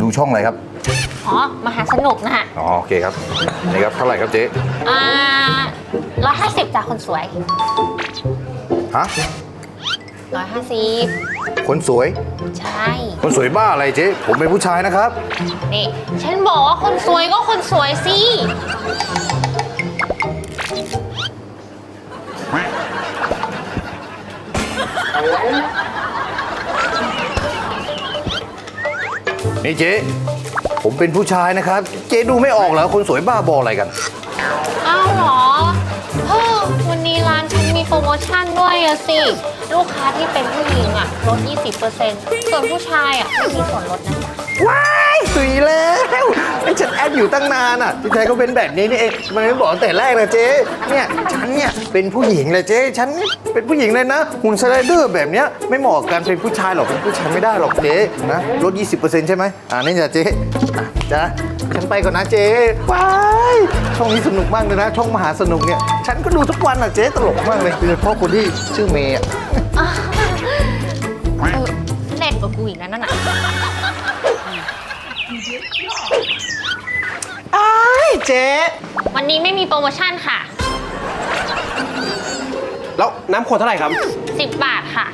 ดูช่องอะไรครับ อ๋อ มหาสนุกนะฮะอ๋อโอเคครับนี่ครับเท่าไหร่ครับเจ๊อ่าร้อยห้าสิบจ้ะคนสวยฮะร้อยห้าสิบคนสวย ใช่ คนสวยบ้าอะไรเจ๊ผมเป็นผู้ชายนะครับ นี่ ฉันบอกว่าคนสวยก็คนสวยสิ นี่เจ๊ ผมเป็นผู้ชายนะครับ เจ๊ดูไม่ออกเหรอคนสวยบ้าบออะไรกัน อ้าวเหรอเฮ้อวันนี้ร้านฉันมีโปรโมชั่นด้วยอะสิ ลูกค้าที่เป็นผู้หญิงอะลด 20%ส่วนผู้ชายอะไม่มีส่วนลดนะจ๊ะ ว้ายสุยแล้วไอ้ฉันแอดอยู่ตั้งนานอะที่แท้ก็เป็นแบบนี้นี่เองทำไมันไม่บอกตั้งแต่แรกนะเจ๊เนี่ยฉันเนี่ยเป็นผู้หญิงเลยเจ๊ฉันนี่เป็นผู้หญิงเลยนะหุ่นสไลเดอร์แบบเนี้ยไม่เหมาะกับการเป็นผู้ชายหรอกเป็นผู้ชายไม่ได้หรอกเจ๊นะลด 20%ใช่ไหมอ่านี่จ้ะเจ๊อะจ้ะฉันไปก่อนนะเจ๊ว้ายช่องนี้สนุกมากเลยนะ ช่องมหาสนุกเนี่ยฉันก็ดูทุกวันอะเจ๊ตลกมากเลยโดยเฉพาะคนที่ชื่อเมย์อะเออเล่นกว่ากูอีกนะนั่นน่ะ อ้ายเจ๊วันนี้ไม่มีโปรโมชั่นค่ะ แล้วน้ำขวดเท่าไหร่ครับ 10 บาทค่ะ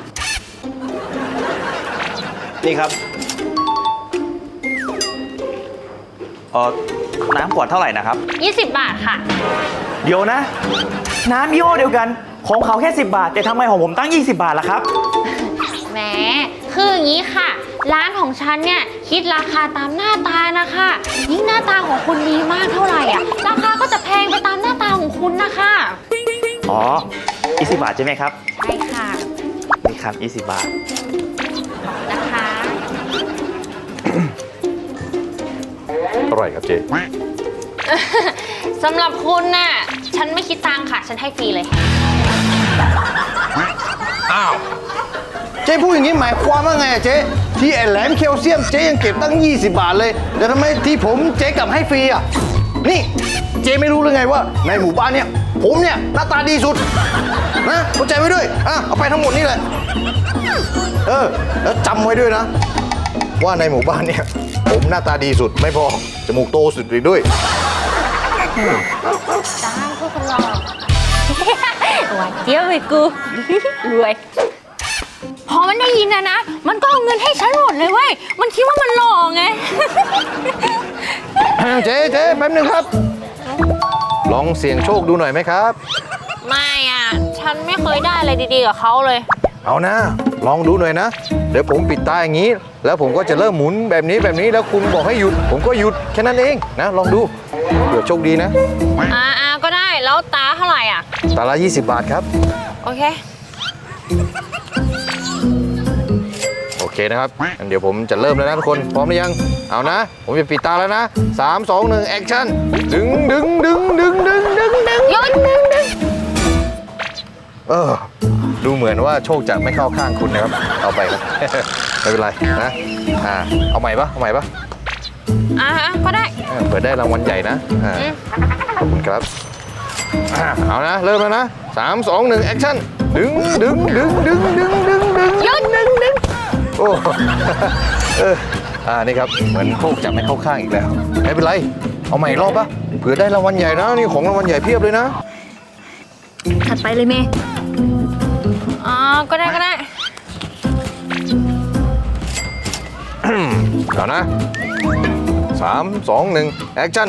นี่ครับเออน้ำขวดเท่าไหร่นะครับ 20 บาทค่ะ เดี๋ยวนะ น้ำยี่ห้อเดียวกัน ของเขาแค่ 10 บาท แต่ทำไมของผมตั้ง 20 บาทล่ะครับ แหมคืออย่างนี้ค่ะ ร้านของฉันเนี่ยคิดราคาตามหน้าตานะคะ ยิ่งหน้าตาของคุณดีมากเท่าไหร่อะราคาก็จะแพงไปตามหน้าตาของคุณนะคะอ๋อ 20 บาทใช่ไหมครับ ใช่ค่ะ นี่ครับ 20 บาท นะคะ อร่อยครับเจ๊สำหรับคุณน่ะ ฉันไม่คิดตังค่ะ ฉันให้ฟรีเลย อ้าว เจ๊พูดอย่างนี้หมายความว่าไงอะเจ๊ที่ไอ้แหลมแคลเซียมเจ๊ยังเก็บตั้ง 20 บาทเลยแต่ทำไมที่ผมเจ๊กลับให้ฟรีอะนี่เจ๊ไม่รู้หรือไงว่า ในหมู่บ้านเนี่ย ผมเนี่ยหน้าตาดีสุดนะเข้าใจไว้ด้วยอะเอาไปทั้งหมดนี่แหละเออแล้วจำไว้ด้วยนะ ว่าในหมู่บ้านเนี่ย ผมหน้าตาดีสุดไม่พอจมูกโตสุดอีกด้วย จ้าพวกคนรอ หวานเจี๊ยบเลยกู รวย พอมันได้ยินนะนะ มันก็เอาเงินให้ฉันหมดเลยเว้ย มันคิดว่ามันหล่อไง เจ๊เจ๊แป๊บนึงครับ ลองเสี่ยงโชคดูหน่อยไหมครับ ไม่อะ ฉันไม่เคยได้อะไรดีๆกับเขาเลย เอานะ ลองดูหน่อยนะ เดี๋ยวผมปิดตาอย่างนี้ แล้วผมก็จะเริ่มหมุนแบบนี้แบบนี้แล้วคุณบอกให้หยุด ผมก็หยุดแค่นั้นเองนะ ลองดูเผื่อโชคดีนะอ่าอ่าก็ได้ แล้วตาเท่าไหร่อะ ตาละ20 บาทครับ โอเค เคนะครับงั้นเดี๋ยวผมจะเริ่มแล้วนะทุกคน พร้อมหรือยัง เอานะ ผมจะปิดตาแล้วนะ 3 2 1แอคชั่น ดึงดึงดึงดึงดึงดึงดึงหยุดเออ ดูเหมือนว่าโชคจะไม่เข้าข้างคุณนะครับ เอาไปครับ ไม่เป็นไรนะ อ่า เอาใหม่ปะเอาใหม่ปะอ่าอ่าก็ได้อ่าเปิดได้รางวัลใหญ่นะ อ่า อืมขอบคุณครับอ่าเอานะ เริ่มแล้วนะสามสองหนึ่งแอคชั่น ดึงดึงดึงดึงดึงดึงดึงหยุด โอ้ เอออ่านี่ครับ เหมือนโชคจะไม่เข้าข้างอีกแล้ว ไม่เป็นไร เอาใหม่อีกรอบปะเผื่อได้รางวัลใหญ่นะนี่ของรางวัลใหญ่เพียบเลยนะ ถัดไปเลยเมย์อ่าก็ได้ก็ได้เอานะสามสองหนึ่งแอคชั่น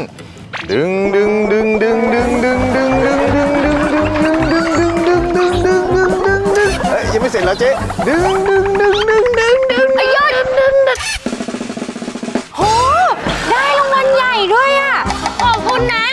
ดึงดึงดึงดึงดึงดึงดึงดึงดึงดึงดึงดึงดึง ไม่เสร็จแล้วเจ๊ดึงดึงดึงดึงดึงดึงไอ้ยอดโห ได้รางวัลใหญ่ด้วยอะ ขอบคุณนะ